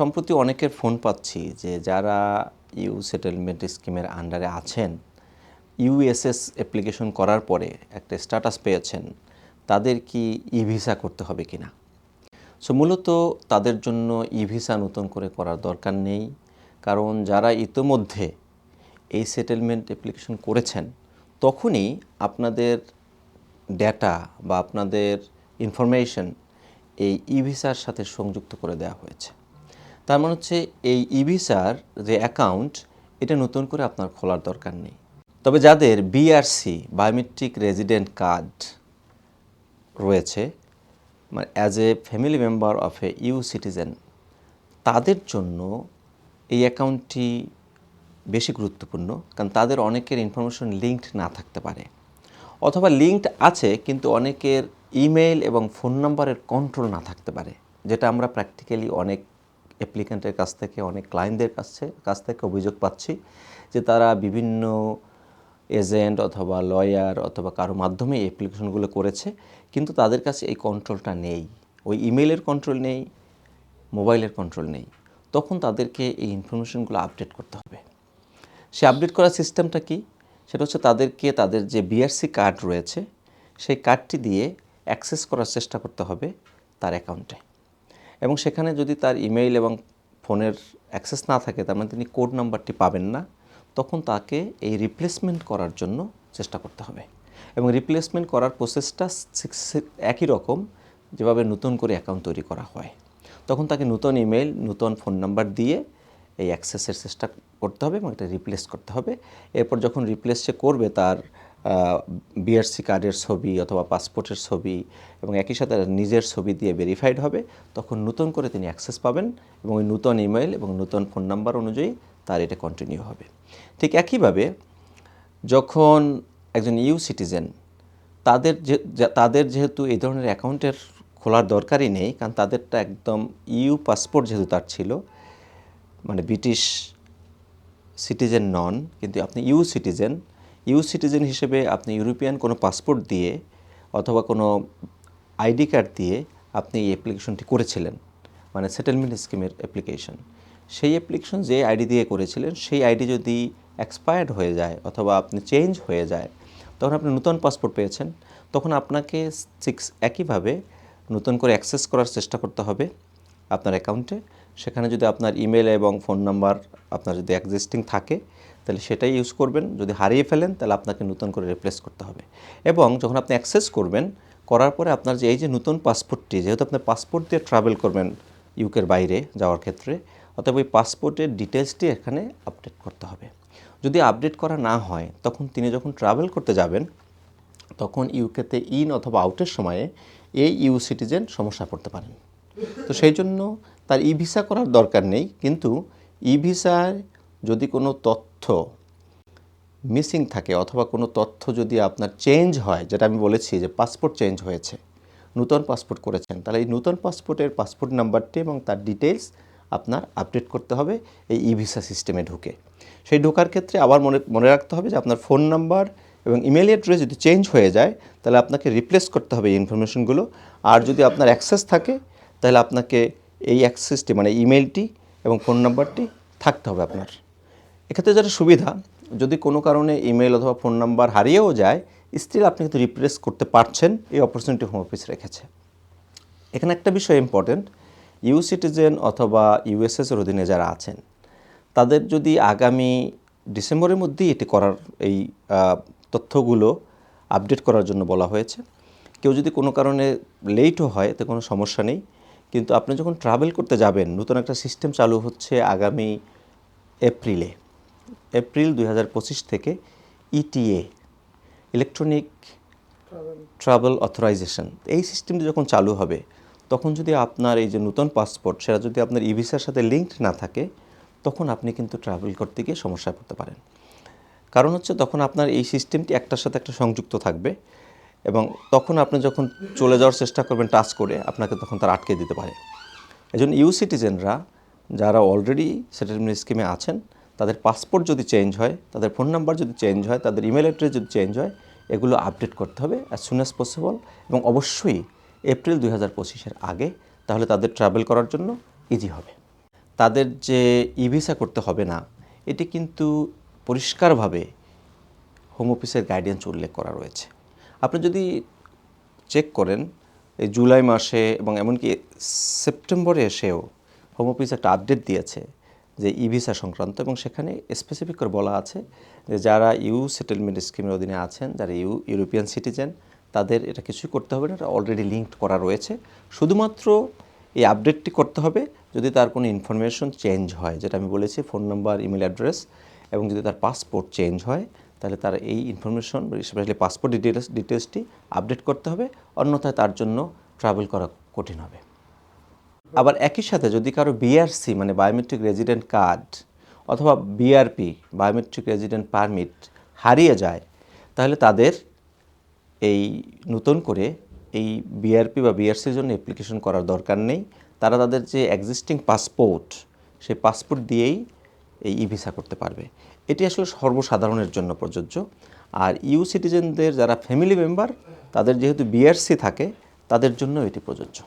সম্প্রতি অনেকের ফোন পাচ্ছি যে যারা ইউ সেটেলমেন্ট স্কিমের আন্ডারে আছেন ইউএসএস অ্যাপ্লিকেশন করার পরে একটা স্ট্যাটাস পেয়েছেন, তাদের কি ই ভিসা করতে হবে কি না সো মূলত তাদের জন্য ই ভিসা নতুন করে করার দরকার নেই, কারণ যারা ইতোমধ্যে এই সেটেলমেন্ট অ্যাপ্লিকেশন করেছেন, তখনই আপনাদের ডেটা বা আপনাদের ইনফরমেশন এই ই ভিসার সাথে সংযুক্ত করে দেওয়া হয়েছে। তার মানে হচ্ছে এই ই ভিসার যে অ্যাকাউন্ট, এটা নতুন করে আপনার খোলার দরকার নেই। তবে যাদের বিআরসি বায়োমেট্রিক রেজিডেন্ট কার্ড রয়েছে মানে as a family member of a EU citizen তাদের জন্য এই অ্যাকাউন্টটি বেশি গুরুত্বপূর্ণ, কারণ তাদের অনেকের ইনফরমেশন লিঙ্কড না থাকতে পারে। অথবা লিঙ্কড আছে, কিন্তু অনেকের ইমেইল এবং ফোন নাম্বারের কন্ট্রোল না থাকতে পারে, যেটা আমরা প্র্যাকটিক্যালি অনেক অ্যাপ্লিক্যান্টের কাছ থেকে, অনেক ক্লায়েন্টদের কাছে, কাছ থেকে অভিযোগ পাচ্ছি যে তারা বিভিন্ন এজেন্ট অথবা লয়ার অথবা কারও মাধ্যমে এই অ্যাপ্লিকেশনগুলো করেছে, কিন্তু তাদের কাছে এই কন্ট্রোলটা নেই। ওই ইমেলের কন্ট্রোল নেই মোবাইলের কন্ট্রোল নেই। তখন তাদেরকে এই ইনফরমেশনগুলো আপডেট করতে হবে। সে আপডেট করার সিস্টেমটা কি? সেটা হচ্ছে তাদেরকে তাদের যে বিআরসি কার্ড রয়েছে, সেই কার্ডটি দিয়ে অ্যাক্সেস করার চেষ্টা করতে হবে তার অ্যাকাউন্টে এবং সেখানে যদি তার ইমেইল এবং ফোনের অ্যাক্সেস না থাকে, তার মানে তিনি কোড নাম্বারটি পাবেন না, তখন তাকে এই রিপ্লেসমেন্ট করার জন্য চেষ্টা করতে হবে। এবং রিপ্লেসমেন্ট করার প্রসেসটা একই রকম, যেভাবে নতুন করে অ্যাকাউন্ট তৈরি করা হয়। তখন তাকে নতুন ইমেল নতুন ফোন নাম্বার দিয়ে এই অ্যাক্সেসের চেষ্টা করতে হবে এবং এটা রিপ্লেস করতে হবে। এরপর যখন রিপ্লেস সে করবে তার বিআরসি কার্ডের ছবি অথবা পাসপোর্টের ছবি এবং একই সাথে নিজের ছবি দিয়ে ভেরিফাইড হবে, তখন নতুন করে তিনি অ্যাক্সেস পাবেন এবং ওই নতুন ইমেল এবং নতুন ফোন নাম্বার অনুযায়ী তার এটা কন্টিনিউ হবে। ঠিক একইভাবে যখন একজন ইউ সিটিজেন তাদের যে, যা- তাদের যেহেতু এই ধরনের অ্যাকাউন্টের খোলার দরকারই নেই, কারণ তাদেরটা একদম ইউ পাসপোর্ট যেহেতু তার ছিল মানে ব্রিটিশ সিটিজেন নন, কিন্তু আপনি ইউ সিটিজেন ইউ সিটিজেন হিসেবে আপনি ইউরোপিয়ান কোনো পাসপোর্ট দিয়ে অথবা কোনো আইডি কার্ড দিয়ে আপনি এই অ্যাপ্লিকেশনটি করেছিলেন মানে সেটেলমেন্ট স্কিমের অ্যাপ্লিকেশন সেই অ্যাপ্লিকেশন যে আইডি দিয়ে করেছিলেন, সেই আইডি যদি এক্সপায়ার্ড হয়ে যায় অথবা আপনি চেঞ্জ হয়ে যায়, তখন আপনি নতুন পাসপোর্ট পেয়েছেন, তখন আপনাকে সিক্স একইভাবে নতুন করে অ্যাক্সেস করার চেষ্টা করতে হবে আপনার অ্যাকাউন্টে সেখানে যদি আপনার ইমেল এবং ফোন নাম্বার আপনার যদি এক্সিস্টিং থাকে তাহলে সেটাই ইউজ করবেন। যদি হারিয়ে ফেলেন, তাহলে আপনাকে নতুন করে রিপ্লেস করতে হবে। এবং যখন আপনি অ্যাক্সেস করবেন, করার পরে আপনার যে, এই যে নতুন পাসপোর্টটি যেহেতু আপনি পাসপোর্ট দিয়ে ট্রাভেল করবেন ইউকের বাইরে যাওয়ার ক্ষেত্রে, অতএব ওই পাসপোর্টের ডিটেলসটি এখানে আপডেট করতে হবে। যদি আপডেট করা না হয়, তখন তিনি যখন ট্রাভেল করতে যাবেন, তখন ইউকেতে ইন অথবা আউটের সময়ে এই ইউ সিটিজেন সমস্যা পড়তে পারেন। তো সেই জন্য তার ই ভিসা করার দরকার নেই, কিন্তু ই ভিসায় যদি কোনো তথ্য মিসিং থাকে অথবা কোনো তথ্য যদি আপনার চেঞ্জ হয়, যেটা আমি বলেছি যে পাসপোর্ট চেঞ্জ হয়েছে, নূতন পাসপোর্ট করেছেন, তাহলে এই নূতন পাসপোর্টের পাসপোর্ট নাম্বারটি এবং তার ডিটেলস আপনার আপডেট করতে হবে এই ই ভিসা সিস্টেমে ঢুকে। সেই ঢোকার ক্ষেত্রে আবার মনে মনে রাখতে হবে যে আপনার ফোন নাম্বার এবং ইমেল অ্যাড্রেস যদি চেঞ্জ হয়ে যায়, তাহলে আপনাকে রিপ্লেস করতে হবে এই ইনফরমেশনগুলো আর যদি আপনার অ্যাক্সেস থাকে, তাহলে আপনাকে এই অ্যাক্সেসটি মানে ইমেলটি এবং ফোন নাম্বারটি থাকতে হবে আপনার। এক্ষেত্রে যেটা সুবিধা, যদি কোনো কারণে ইমেল অথবা ফোন নাম্বার হারিয়েও যায় স্টিল আপনি কিন্তু রিপ্লেস করতে পারছেন, এই অপরচুনিটি হোম অফিস রেখেছে। এখানে একটা বিষয় ইম্পর্টেন্ট ইউ সিটিজেন অথবা ইউএসএসের অধীনে যারা আছেন, তাদের যদি আগামী ডিসেম্বরের মধ্যেই এটি করার এই তথ্যগুলো আপডেট করার জন্য বলা হয়েছে। কেউ যদি কোনো কারণে লেটও হয় তো কোনো সমস্যা নেই। কিন্তু আপনি যখন ট্রাভেল করতে যাবেন, নতুন একটা সিস্টেম চালু হচ্ছে আগামী এপ্রিলে। এপ্রিল দুই হাজার পঁচিশ থেকে ইটিএ ইলেকট্রনিক ট্রাভেল অথরাইজেশন এই সিস্টেমটি যখন চালু হবে, তখন যদি আপনার এই যে নতুন পাসপোর্ট সেটা যদি আপনার ই সাথে লিঙ্কড না থাকে, তখন আপনি কিন্তু ট্রাভেল করতে গিয়ে সমস্যায় পড়তে পারেন। কারণ হচ্ছে তখন আপনার এই সিস্টেমটি একটার সাথে একটা সংযুক্ত থাকবে এবং তখন আপনি যখন চলে যাওয়ার চেষ্টা করবেন টাচ করে, আপনাকে তখন তার আটকে দিতে পারে। এজন্য ইউ সিটিজেনরা যারা অলরেডি সেটেলমেন্ট স্কিমে আছেন তাদের পাসপোর্ট যদি চেঞ্জ হয়, তাদের ফোন নাম্বার যদি চেঞ্জ হয়, তাদের ইমেল অ্যাড্রেস যদি চেঞ্জ হয়, এগুলো আপডেট করতে হবে অ্যাজ সুন অ্যাজ পসিবল এবং অবশ্যই এপ্রিল দুই হাজার পঁচিশের আগে তাহলে তাদের ট্রাভেল করার জন্য ইজি হবে। তাদের যে ই ভিসা করতে হবে না, এটি কিন্তু পরিষ্কারভাবে হোম অফিসের গাইডেন্স উল্লেখ করা রয়েছে। আপনি যদি চেক করেন, এই জুলাই মাসে এবং এমনকি সেপ্টেম্বরে এসেও হোম অফিস একটা আপডেট দিয়েছে যে ই ভিসা সংক্রান্ত এবং সেখানে স্পেসিফিক করে বলা আছে যে যারা ইউ সেটেলমেন্ট স্কিমের অধীনে আছেন, যারা ইউ ইউরোপিয়ান সিটিজেন তাদের এটা কিছুই করতে হবে না, এটা অলরেডি লিঙ্কড করা রয়েছে। শুধুমাত্র এই আপডেটটি করতে হবে যদি তার কোনো ইনফরমেশন চেঞ্জ হয়, যেটা আমি বলেছি ফোন নাম্বার ইমেল অ্যাড্রেস এবং যদি তার পাসপোর্ট চেঞ্জ হয়, তাহলে তার এই ইনফরমেশন স্পেশালি পাসপোর্ট ডিটেলস ডিটেলসটি আপডেট করতে হবে। অন্যথায় তার জন্য ট্রাভেল করা কঠিন হবে। আবার একই সাথে যদি কারও বিআরসি মানে বায়োমেট্রিক রেজিডেন্ট কার্ড অথবা বিআরপি বায়োমেট্রিক রেজিডেন্ট পারমিট হারিয়ে যায়, তাহলে তাদের এই নতুন করে এই বিআরপি বা বিআরসির জন্য অ্যাপ্লিকেশন করার দরকার নেই। তারা তাদের যে এক্সিস্টিং পাসপোর্ট সেই পাসপোর্ট দিয়েই এই ই ভিসা করতে পারবে। এটি আসলে সর্বসাধারণের জন্য প্রযোজ্য। আর ইউ সিটিজেনদের যারা ফ্যামিলি মেম্বার তাদের যেহেতু বিআরসি থাকে, তাদের জন্য এটি প্রযোজ্য।